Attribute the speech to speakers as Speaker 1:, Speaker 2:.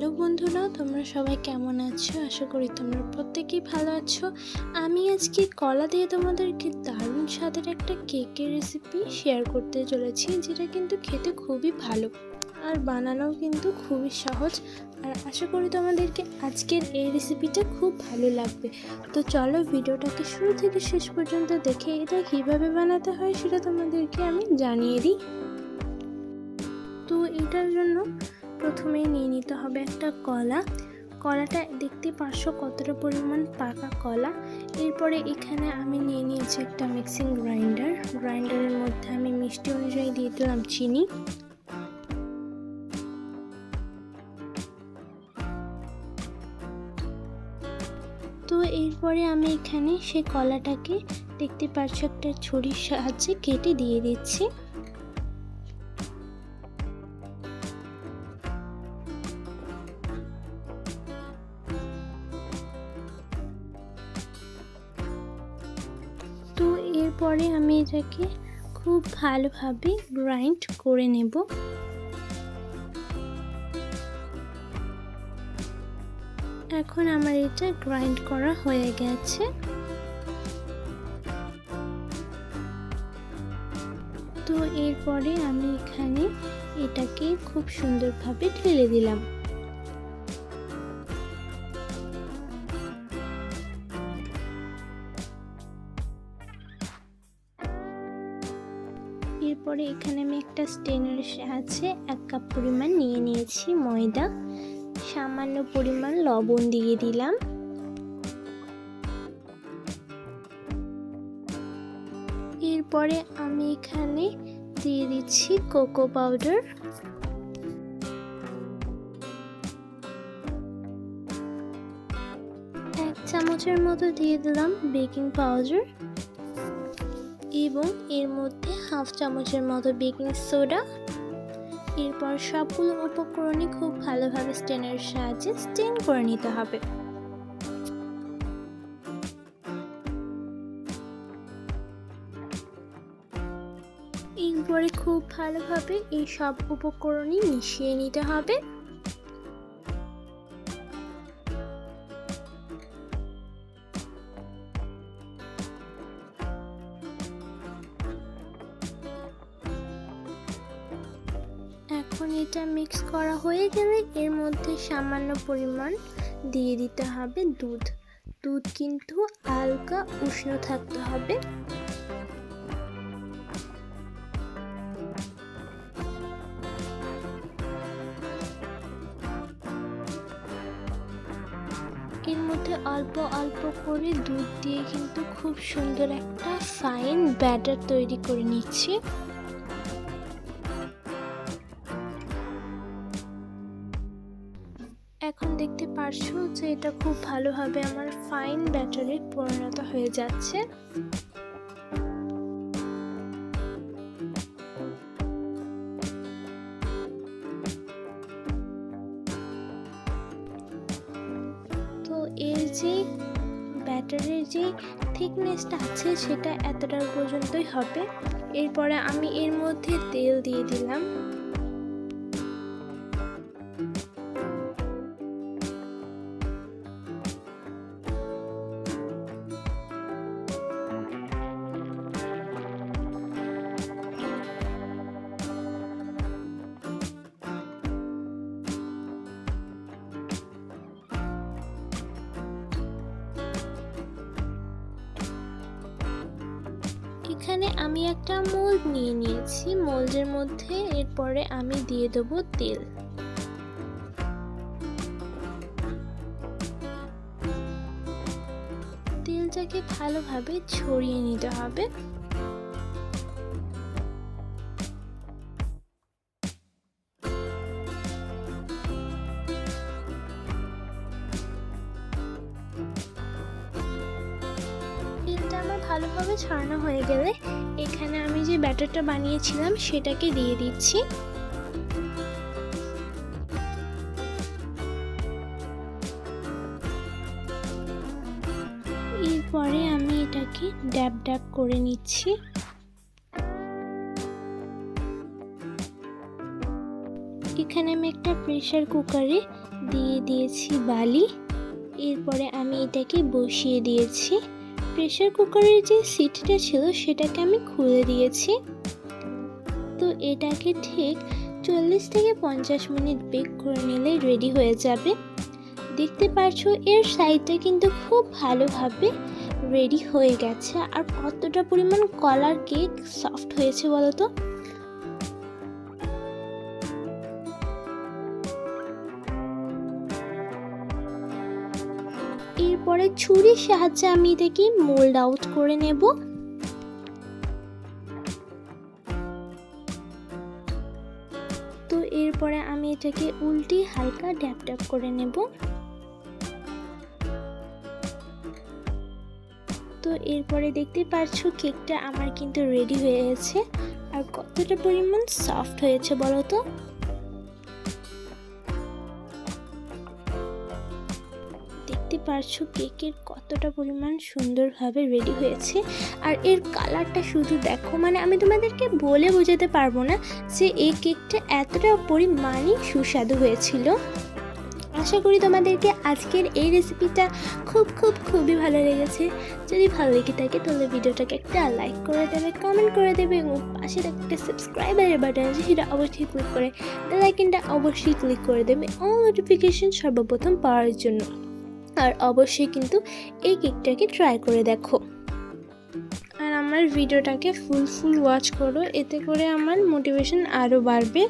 Speaker 1: Hello বন্ধুরা, তোমরা সবাই কেমন আছো? আশা করি তোমরা প্রত্যেকেই ভালো আছো। আমি আজকে কলা দিয়ে তোমাদেরকে দারুণ স্বাদের একটা কেকের রেসিপি শেয়ার করতে চলেছি, যেটা কিন্তু খেতে খুবই ভালো আর বানানোও কিন্তু খুবই সহজ। আর আশা করি তোমাদেরকে আজকের এই রেসিপিটা খুব ভালো লাগবে। তো চলো ভিডিওটাকে শুরু থেকে শেষ পর্যন্ত দেখে এটা কীভাবে বানাতে হয় সেটা তোমাদেরকে আমি জানিয়ে দিই। তো এটার জন্য প্রথমেই নিয়ে নিতে হবে একটা কলা। কলাটা দেখতে পারছ কতটা পরিমাণ পাকা কলা। এরপরে এখানে আমি নিয়ে নিয়েছি একটা মিক্সিং গ্রাইন্ডার গ্রাইন্ডারের মধ্যে আমি মিষ্টি অনুযায়ী দিয়ে দিলাম চিনি। তো এরপরে আমি এখানে সেই কলাটাকে দেখতে পারছ একটা ছুরির সাহায্যে কেটে দিয়ে দিচ্ছি। এরপরে আমি এটাকে খুব ভালোভাবে গ্রাইন্ড করে নেব। এখন আমার এটা গ্রাইন্ড করা হয়ে গেছে। তো এরপরে আমি এখানে এটাকে খুব সুন্দরভাবে ঢেলে দিলাম। এরপরে এখানে আমি একটা স্টেনের সাহায্যে এক কাপ পরিমাণ নিয়ে নিয়েছি ময়দা। সামান্য পরিমাণ লবণ দিয়ে দিলাম। এরপরে আমি এখানে দিয়ে দিচ্ছি কোকো পাউডার। এক চামচের মতো দিয়ে দিলাম বেকিং পাউডার। এবং এর মধ্যে হাফ চামচের মতো বেকিং সোডা। এরপর সবগুলো উপকরণই খুব ভালোভাবে স্টেনের সাহায্যে স্টেন করে নিতে হবে। এরপরে খুব ভালোভাবে এই সব উপকরণই মিশিয়ে নিতে হবে। এখন এটা মিক্স করা হয়ে গেলে এর মধ্যে সামান্য পরিমাণ দিয়ে দিতে হবে দুধ। দুধ কিন্তু হালকা উষ্ণ থাকতে হবে। এর মধ্যে অল্প অল্প করে দুধ দিয়ে কিন্তু খুব সুন্দর একটা ফাইন ব্যাটার তৈরি করে নিচ্ছি। যে এটা খুব ভালোভাবে আমার ফাইন ব্যাটারে পরিণত হয়ে যাচ্ছে। তো এর যে ব্যাটারের যে থিকনেসটা আছে, সেটা এতটা পর্যন্তই হবে। এরপরে আমি এর মধ্যে তেল দিয়ে দিলাম। এখানে আমি একটা মোল্ড নিয়ে নিয়েছি। মোল্ডের মধ্যে এরপরে আমি দিয়ে দেবো তেল। তেলটাকে ভালোভাবে ছড়িয়ে নিতে হবে। আমার ভালোভাবে ছড়ানো হয়ে গেলে এখানে আমি যে ব্যাটারটা বানিয়েছিলাম সেটাকে দিয়ে দিচ্ছি। এরপরে আমি এটাকে ড্যাব ড্যাব করে নিচ্ছি। এখানে আমি একটা প্রেসার কুকারে দিয়ে দিয়েছি বালি। এরপরে আমি এটাকে বসিয়ে দিয়েছি। প্রেশার কুকারের যে সিটটা ছিল সেটাকে আমি খুলে দিয়েছি। তো এটাকে ঠিক চল্লিশ থেকে পঞ্চাশ মিনিট বেক করে নিলে রেডি হয়ে যাবে। দেখতে পাচ্ছ এর সাইডটা কিন্তু খুব ভালোভাবে রেডি হয়ে গেছে। আর কতটা পরিমাণ কলার কেক সফট হয়েছে বলো তো? এরপরে ছুরির সাহায্যে আমি এটাকে মোল্ড আউট করে নেব। তো এরপরে আমি এটাকে উল্টি হালকা ড্যাপ ড্যাপ করে নেব। তো এরপরে দেখতে পাচ্ছ কেকটা আমার কিন্তু রেডি হয়ে গেছে। আর কতটা পরিমাণ সফট হয়েছে বলো তো? পারছ কেকের কতটা পরিমাণ সুন্দরভাবে রেডি হয়েছে? আর এর কালারটা শুধু দেখো মানে আমি তোমাদেরকে বলে বোঝাতে পারব না যে এই কেকটা এতটা পরিমাণই সুস্বাদু হয়েছিল। আশা করি তোমাদেরকে আজকের এই রেসিপিটা খুব খুব, খুবই ভালো লেগেছে। যদি ভালো লেগে থাকে তাহলে ভিডিওটাকে একটা লাইক করে দেবে কমেন্ট করে দেবে এবং পাশে একটা সাবস্ক্রাইবারের বাটন আছে সেটা অবশ্যই ক্লিক করে বেল অবশ্যই ক্লিক করে দেবে। অল নোটিফিকেশন সর্বপ্রথম পাওয়ার জন্য। আর অবশ্যই কিন্তু এই কেকটাকে ট্রাই করে দেখো। আর আমার ভিডিওটাকে ফুল ফুল ওয়াচ করো, এতে করে আমার মোটিভেশন আরও বাড়বে।